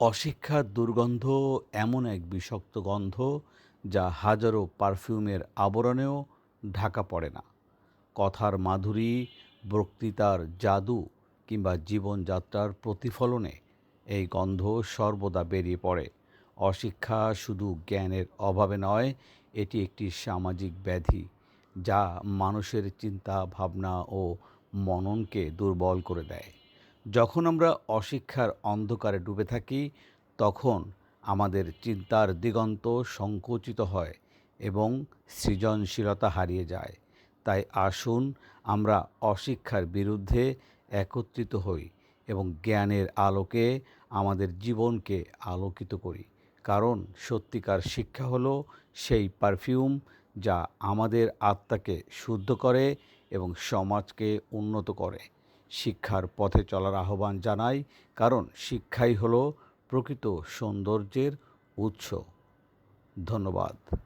অশিক্ষার দুর্গন্ধ এমন এক বিষাক্ত গন্ধ যা হাজারো পারফিউমের আবরণেও ঢাকা পড়ে না। কথার মাধুরী, বক্তৃতার জাদু কিংবা জীবনযাত্রার প্রতিফলনে এই গন্ধ সর্বদা বেরিয়ে পড়ে। অশিক্ষা শুধু জ্ঞানের অভাবে নয়, এটি একটি সামাজিক ব্যাধি যা মানুষের চিন্তা ভাবনা ও মননকে দুর্বল করে দেয়। যখন আমরা অশিক্ষার অন্ধকারে ডুবে থাকি, তখন আমাদের চিন্তার দিগন্ত সংকুচিত হয় এবং সৃজনশীলতা হারিয়ে যায়। তাই আসুন আমরা অশিক্ষার বিরুদ্ধে একত্রিত হই এবং জ্ঞানের আলোকে আমাদের জীবনকে আলোকিত করি। কারণ সত্যিকার শিক্ষা হলো সেই পারফিউম যা আমাদের আত্মাকে শুদ্ধ করে এবং সমাজকে উন্নত করে। শিক্ষার পথে চলার আহ্বান জানাই কারণ শিক্ষাই হল প্রকৃত সৌন্দর্যের উৎস। ধন্যবাদ।